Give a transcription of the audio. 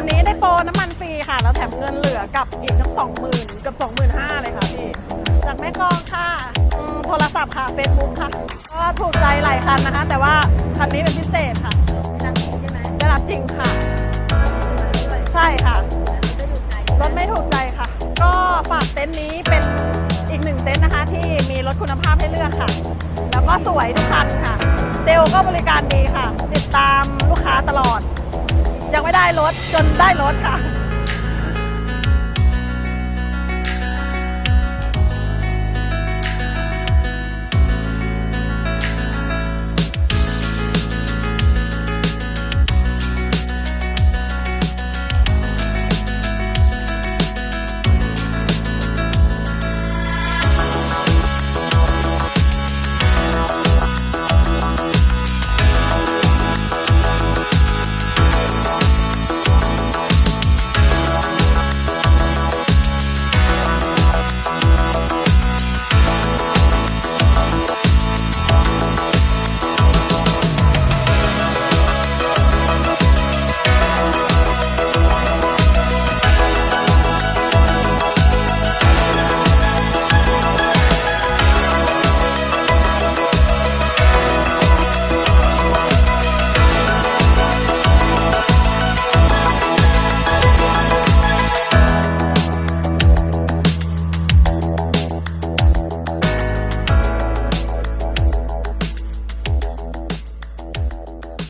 วันนี้ได้โปรน้ำมันฟรีค่ะ แล้วแถมเงินเหลือกับอีกทั้งสองหมื่นกับสองหมื่นห้าเลยค่ะพี่ จากแม่กองค่ะอืมโทรศัพท์ค่ะเฟซบุ๊กค่ะ ก็ถูกใจหลายคันนะคะ แต่ว่าคันนี้เป็นพิเศษค่ะ รับจริงใช่ไหมได้รับจริงค่ะ ใช่ค่ะ รถไม่ถูกใจค่ะ ก็ฝากเต็นท์นี้เป็นอีกหนึ่งเต็นท์นะคะ ที่มีรถคุณภาพให้เลือกค่ะ แล้วก็สวยทุกคันค่ะ เซลล์ก็บริการดีค่ะ ติดตามลูกค้าตลอด รถจนได้รถค่ะ